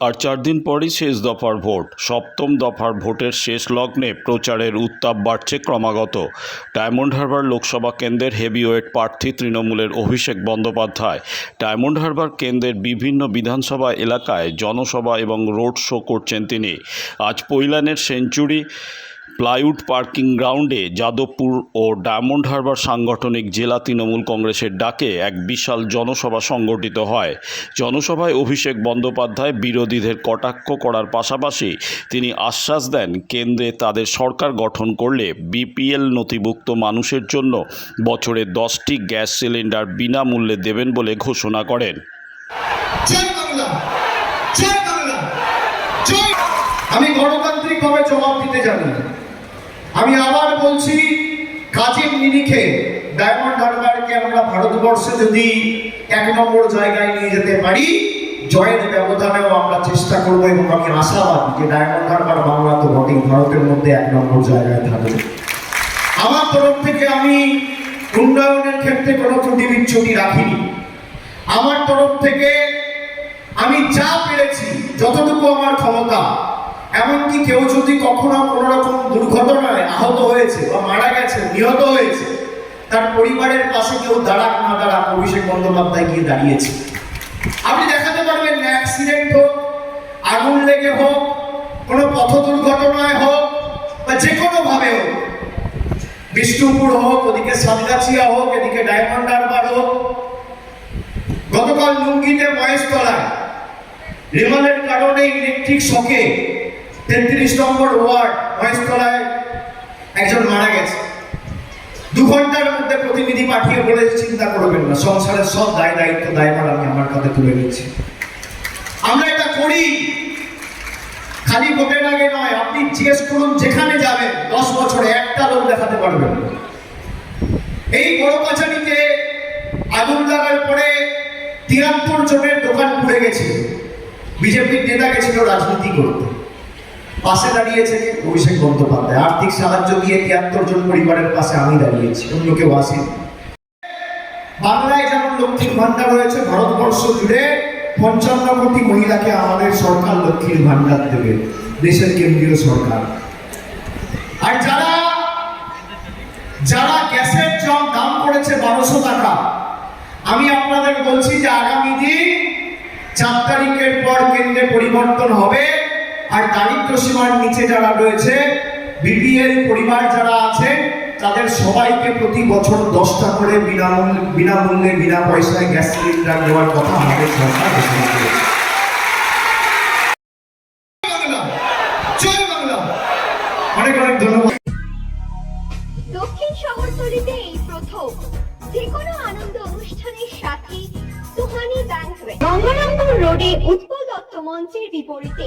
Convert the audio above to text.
আর চার দিন পরই শেষ দফার ভোট। সপ্তম দফার ভোটের শেষ লগ্নে প্রচারের উত্তাপ বাড়ছে ক্রমাগত। ডায়মন্ড হারবার লোকসভা কেন্দ্রের হেভিওয়েট প্রার্থী তৃণমূলের অভিষেক বন্দ্যোপাধ্যায়। ডায়মন্ড হারবার কেন্দ্রের বিভিন্ন বিধানসভা এলাকায় জনসভা এবং রোড শো করছেন তিনি। আজ পৈলানের সেঞ্চুরি প্লাইউড পার্কিং গ্রাউন্ডে যাদবপুর ও ডায়মন্ড হারবার সাংগঠনিক জেলা তৃণমূল কংগ্রেসের ডাকে এক বিশাল জনসভা সংগঠিত হয়। জনসভায় অভিষেক বন্দ্যোপাধ্যায় বিরোধীদের কটাক্ষ করার পাশাপাশি তিনি আশ্বাস দেন, কেন্দ্রে তাদের সরকার গঠন করলে বিপিএল নথিভুক্ত মানুষের জন্য বছরে দশটি গ্যাস সিলিন্ডার বিনামূল্যে দেবেন বলে ঘোষণা করেন। আমি গণতান্ত্রিকভাবে জবাব দিতে জানি বলছি কাজের নিরিখে ডায়মন্ড হারবারকে আমরা ভারতবর্ষে যদি এক নম্বর জায়গায় নিয়ে যেতে পারি, জয়ের ব্যবধানেও আমরা চেষ্টা করব এবং আমি আশাবাদী যে ডায়মন্ড হারবার বাংলা তো বটেই, ভারতের মধ্যে এক নম্বর জায়গায় থাকবে। আমার তরফ থেকে আমি উন্নয়নের ক্ষেত্রে কোনো ত্রুটি বিচ্ছুটি রাখিনি। আমার তরফ থেকে আমি যা পেরেছি, যতটুকু আমার ক্ষমতা এমনকি কেউ যদি কখনো কোনো রকম দুর্ঘটনায় আহত হয়েছে বা মারা গেছে, নিহত হয়েছে, তার পরিবারের পাশে কেউ দাঁড়াক না দাঁড়াক, অভিষেক বন্দ্যোপাধ্যায় গিয়ে দাঁড়িয়েছে। আপনি দেখাতে পারবেন অ্যাক্সিডেন্ট হোক, আগুন লেগে হোক, কোনো পথ দুর্ঘটনায় হোক, বা যে কোনো ভাবে হোক, বিষ্ণুপুর হোক, ওদিকে সাতগাছিয়া হোক, এদিকে ডায়মন্ড হারবার হোক, গতকাল লুঙ্গিতে মহেশতলায় রেমালের কারণে ইলেকট্রিক শকে তেত্রিশ নম্বর ওয়ার্ড মহেশতলায় একজন মারা গেছে। দু ঘণ্টার মধ্যে প্রতিনিধি পাঠিয়ে বলে চিন্তা করবেন না, সংসারের সব দায় দায়িত্ব দায়ভার আমি আমার কাছে তুলে নিচ্ছি। আমরা এটা করি, খালি ভোটের আগে নয়, আপনি জিজ্ঞেস করুন যেখানে যাবেন, দশ বছরে একটা লোক দেখাতে পারবেন। এই বড় কাছারিতে আগুন লাগার পরে তিয়াত্তর জনের দোকান পুড়ে গেছে বিজেপির নেতা গেছিল রাজনীতি করতে। পাশে দাঁড়িয়েছে অভিষেক বন্দ্যোপাধ্যায়। আর্থিক সাহায্য দিয়ে তিয়াত্তর জন পরিবারের পাশে আমি দাঁড়িয়েছি, অন্য কেউ আসেনি। বাংলায় যেমন লক্ষ্মীর ভান্ডার রয়েছে, ভারতবর্ষ জুড়ে পঞ্চান্ন কোটি মহিলাকে আমাদের সরকার লক্ষ্মীর ভান্ডার দেবে, দেশের কেন্দ্রীয় সরকার। আর যারা যারা গ্যাসের জল দাম করেছে বারোশো টাকা, আমি আপনাদের বলছি যে আগামী দিন চার তারিখের পর কেন্দ্রে পরিবর্তন হবে। আর দারিদ্র সীমার নিচে যারা রয়েছে, বিপিএল পরিবার যারা আছে, তাদের সবাইকে প্রতি বছর দশটা করে বিনামূল্যে বিনামূল্যে, বিনা পয়সায় গ্যাস সিলিন্ডার দেওয়ার কথা আমাদের সরকার ঘোষণা করেছে! অনেক রোডে উৎপল দত্ত মঞ্চের বিপরীতে